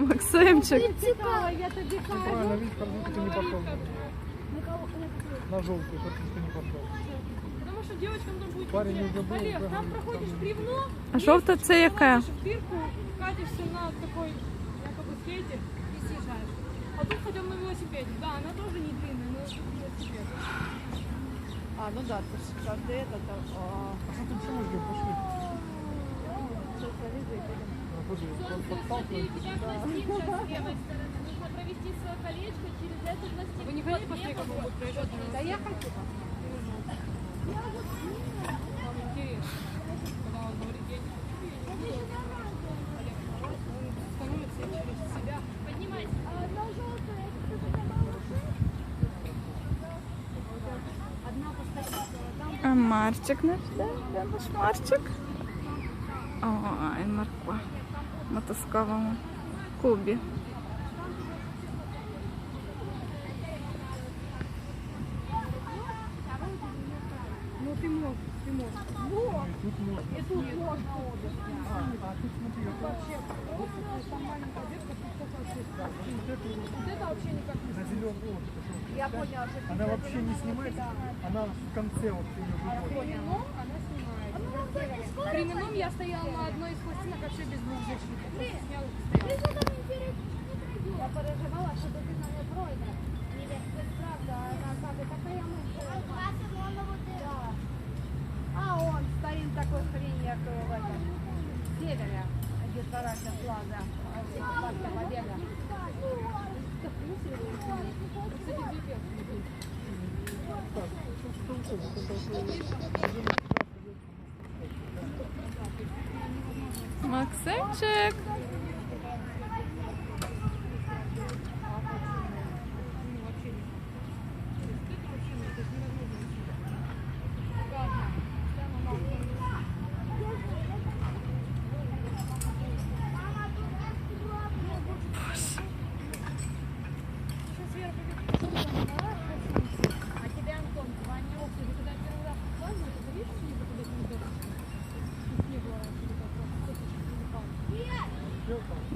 Максимчик. Цікаво, я тобі кажу. Ты не пошел. На желтый, как будто ты не пошел. Потому что девочкам там будет Парень интересно. уже был, Олег, там проходишь бревно, А жовта це яке? в дырку, катишься на такой якобы скейте и съезжаешь. А тут хотя бы на велосипеде. Да, она тоже не длинная, но велосипед. А, ну да, ты же каждый этот... А, А что ты ждем? Пошли. А, подожди, под- Нужно провести свое колечко через пластинку. Вы не хотите посмотреть, как он будет проезжать? да я хочу. Вам интересно. Когда он говорит, я не хочу, я не хочу. Олег, он становится через себя. Поднимайся. А Марчик наш, де? Де наш Марчик? Ой, Марко. В мотузковому кубі. Ну ты мог, ты мог. Тут можно. И тут можно обе. А, а тут смотри, вот Вообще, просто там маленькая детка, тут только отсюда. Вот это вообще никак не на зеленый это Я поняла, что Она вообще не снимается, она в конце вот у неё выходит. Кременом я стояла на одной из пластинок вообще без двух защитников. Я переживала, что ты на меня пройдешь. Це правда, она как это. А он стоит такой хрень, как в этом севере, где старая плаза, парка побега. Кстати, две. Максимчик. А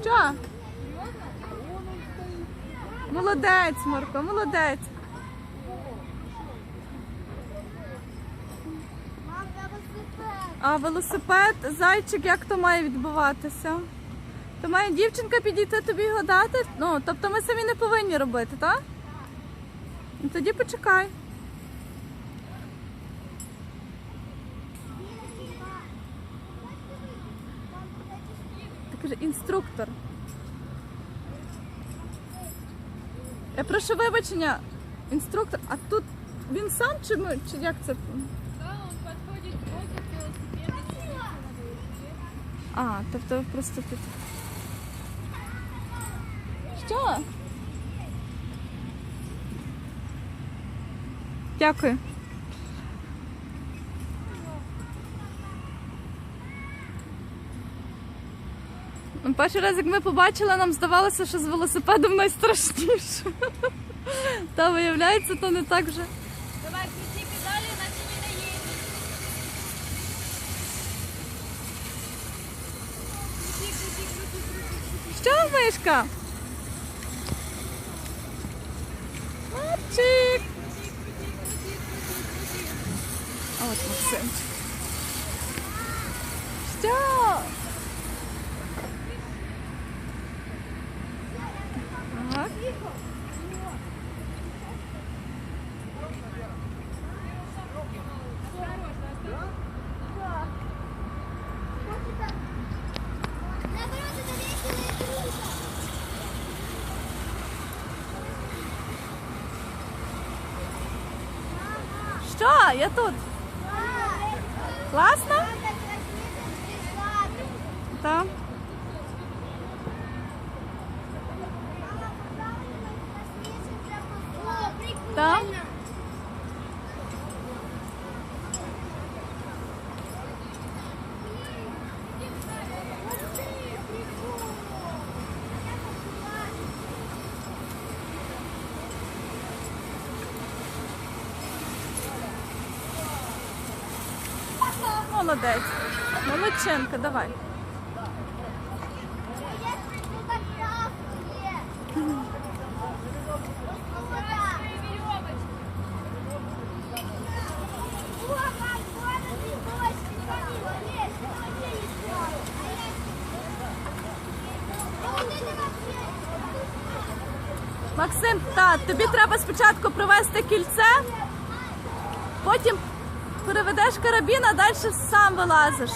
Що? Молодець, Марко, молодець. А велосипед, зайчик, як то має відбуватися? То має дівчинка підійти тобі його дати? Ну, тобто ми самі не повинні робити, так? Ну, тоді почекай. Каже, інструктор. Я прошу вибачення, інструктор, а тут він сам чи ми, чи як це? Да, он подходит сбоку к велосипеду, садится на велосипед. А, тобто просто тут. Що? Дякую. Ну, Перший раз, як ми побачили, нам здавалося, що з велосипедом найстрашніше. Та виявляється, то не так вже. Давай, крути педали, иначе не доедешь. Крути, крути, крути, крути, крути. Що, мишка? Марчик! А от Максимчик. Що? Я тут. Класно? Так. Так. Молодець. Молодчинка, давай. Максим, та, тобі треба спочатку провести кільце, потім переведеш карабін, а далі сам вилазиш.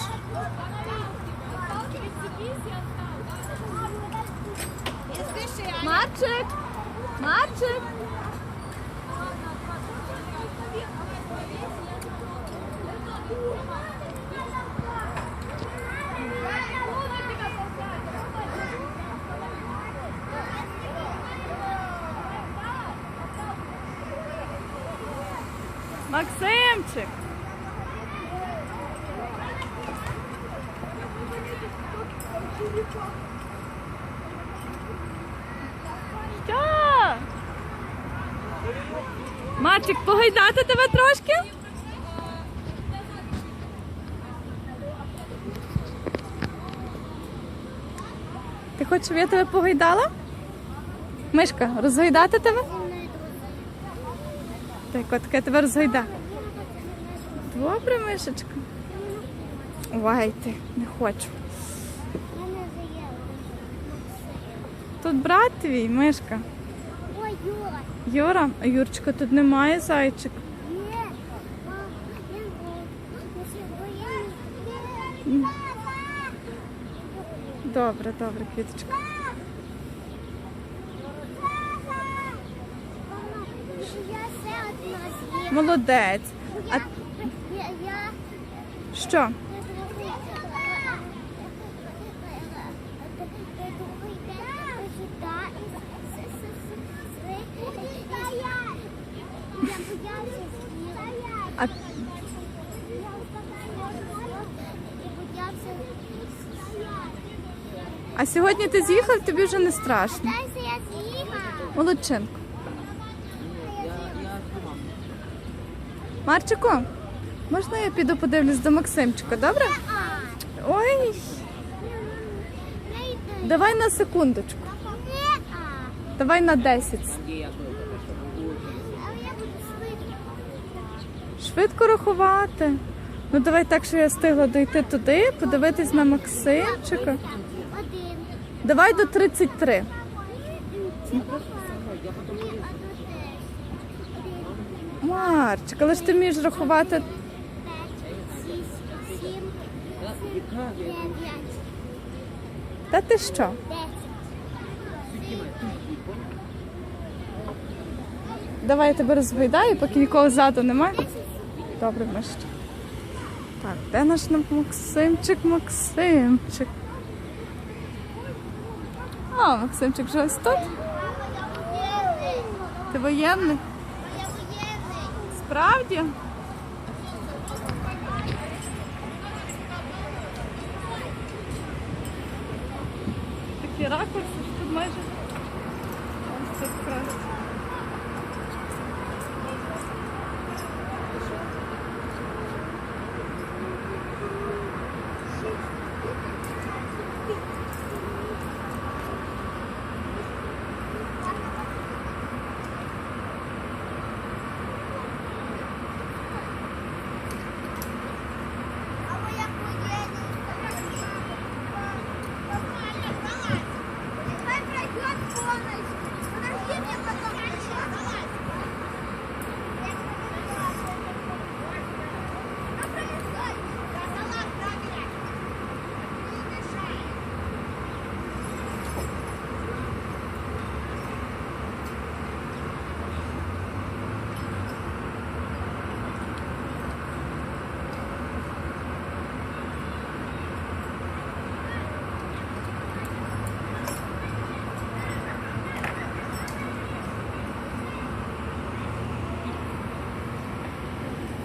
Марчик! Марчик! Максимчик! Що? Марчик, погойдати тебе трошки? Ти хочеш, щоб я тебе погойдала? Мишка, розгойдати тебе? Так, от я тебе розгойда. Добре, мишечка. Ой, ти, не хочу. Тут брат твій, мишка. Ой, Юра. Юра, а Юрчика тут немає зайчик. Добре, добре, квіточка. Молодець. А що? А, сьогодні ти з'їхав, тобі вже не страшно. Молодчинку. Марчику, можна я піду подивлюсь до Максимчика, добре? Ой, давай на секундочку. Давай на 10. Швидко рахувати. Ну давай так, що я встигла дойти туди, подивитись на Максимчика. Давай до 33. Марчик, але ж ти вмієш рахувати. Та ти що? Давай я тебе розгойдаю, поки нікого ззаду немає. Добре, мишечка. Так, де наш Максимчик, Максимчик? А, Максимчик вже ось тут. Ти воєнний? Справді? Такі ракурси,